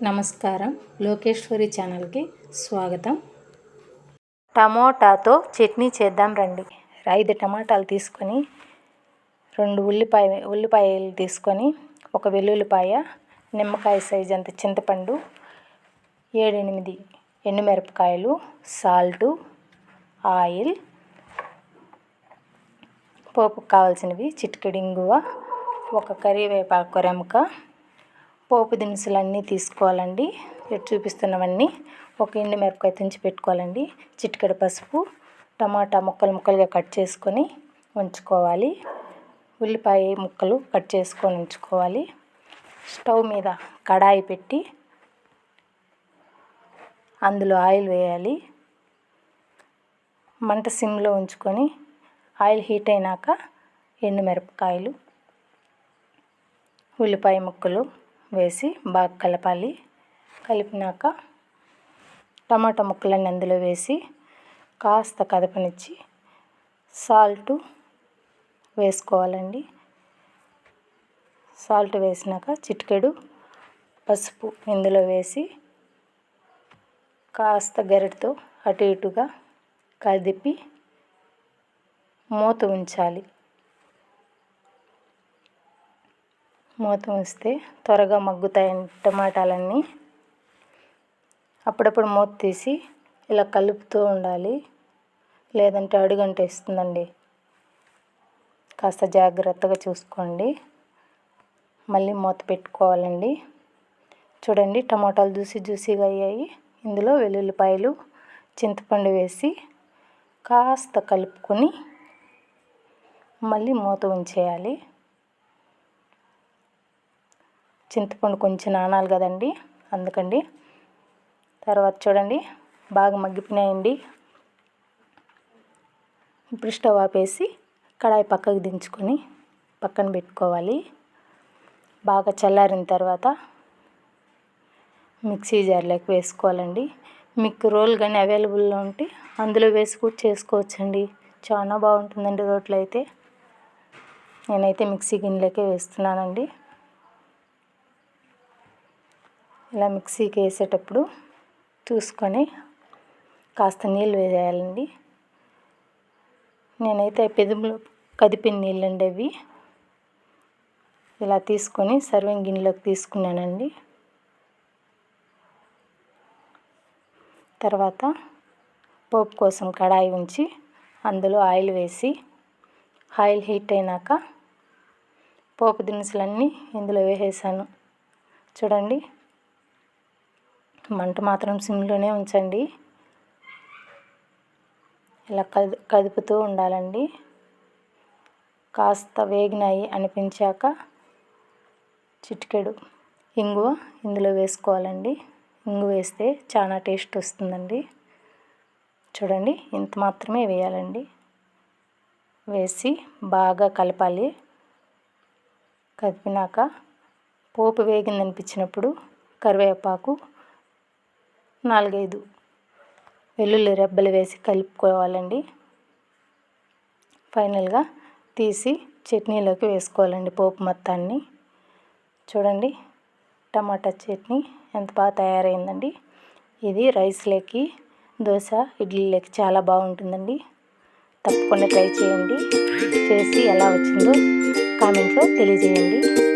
నమస్కారం. లోకేశ్వరి ఛానల్కి స్వాగతం. టమోటాతో చట్నీ చేద్దాం రండి. ఐదు టమాటాలు తీసుకొని రెండు ఉల్లిపాయ ఉల్లిపాయలు తీసుకొని ఒక వెల్లుల్లిపాయ నిమ్మకాయ సైజ్ అంత చింతపండు ఏడెనిమిది ఎండుమిరపకాయలు సాల్టు ఆయిల్ పోపుకు కావాల్సినవి చిటికెడింగువ ఒక కరివేపాకు రెమ్మక పోపు దినుసులు అన్నీ తీసుకోవాలండి. ఇటు చూపిస్తున్నవన్నీ ఒక ఎండు మిరపకాయ తుంచి పెట్టుకోవాలండి. చిటికెడు పసుపు టమాటా ముక్కలు ముక్కలుగా కట్ చేసుకొని ఉంచుకోవాలి. ఉల్లిపాయ ముక్కలు కట్ చేసుకొని ఉంచుకోవాలి. స్టవ్ మీద కడాయి పెట్టి అందులో ఆయిల్ వేయాలి. మంట సిమ్లో ఉంచుకొని ఆయిల్ హీట్ అయినాక ఎండు మిరపకాయలు ఉల్లిపాయ ముక్కలు వేసి బాగా కలపాలి. కలిపినాక టమాటా ముక్కలన్నీ అందులో వేసి కాస్త కదపనిచ్చి సాల్ట్ వేసుకోవాలండి. సాల్ట్ వేసినాక చిటికెడు పసుపు ఇందులో వేసి కాస్త గరిటతో అటు ఇటుగా కదిపి మూత ఉంచాలి. మూత వస్తే త్వరగా మగ్గుతాయి టమాటాలన్నీ. అప్పుడప్పుడు మూత తీసి ఇలా కలుపుతూ ఉండాలి. లేదంటే అడుగంట ఇస్తుందండి. కాస్త జాగ్రత్తగా చూసుకోండి. మళ్ళీ మూత పెట్టుకోవాలండి. చూడండి టమాటాలు జ్యూసీ జ్యూసీగా అయ్యాయి. ఇందులో వెల్లుల్లిపాయలు చింతపండు వేసి కాస్త కలుపుకొని మళ్ళీ మూత ఉంచేయాలి. చింతపండు కొంచెం నానాలి కదండి అందుకండి. తర్వాత చూడండి బాగా మగ్గిపోయినాయండి. ఇప్పుడు స్టవ్ ఆపేసి కడాయి పక్కకు దించుకొని పక్కన పెట్టుకోవాలి. బాగా చల్లారిన తర్వాత మిక్సీ జార్లోకి వేసుకోవాలండి. మీకు రోల్ కానీ అవైలబుల్లో ఉంటే అందులో వేసి కూడా చేసుకోవచ్చండి. చాలా బాగుంటుందండి రోట్లు అయితే. నేనైతే మిక్సీ గిన్నెలోకే వేస్తున్నానండి. ఇలా మిక్సీకి వేసేటప్పుడు చూసుకొని కాస్త నీళ్ళు వేయాలండి. నేనైతే పెదుములు కదిపిన నీళ్ళండి అవి. ఇలా తీసుకొని సర్వింగ్ గిన్నెలోకి తీసుకున్నానండి. తర్వాత పోపు కోసం కడాయి ఉంచి అందులో ఆయిల్ వేసి ఆయిల్ హీట్ అయినాక పోపు దినుసులన్నీ ఇందులో వేసేసాను. చూడండి. మంట మాత్రం సిమ్లోనే ఉంచండి. ఇలా కదు కదుపుతూ ఉండాలండి. కాస్త వేగినాయి అనిపించాక చిటికెడు ఇంగువ ఇందులో వేసుకోవాలండి. ఇంగు వేస్తే చాలా టేస్ట్ వస్తుందండి. చూడండి ఇంత మాత్రమే వేయాలండి. వేసి బాగా కలపాలి. కదిపినాక పోపు వేగిందనిపించినప్పుడు కరివేపాకు నాలుగైదు. వెల్లుల్లి రెబ్బలు వేసి కలుపుకోవాలండి. ఫైనల్గా తీసి చట్నీలోకి వేసుకోవాలండి పోపు మొత్తాన్ని. చూడండి టమాటా చట్నీ ఎంత బాగా తయారైందండి. ఇది రైస్లోకి దోశ ఇడ్లీలోకి చాలా బాగుంటుందండి. తప్పకుండా ట్రై చేయండి. చేసి ఎలా వచ్చిందో కామెంట్లో తెలియజేయండి.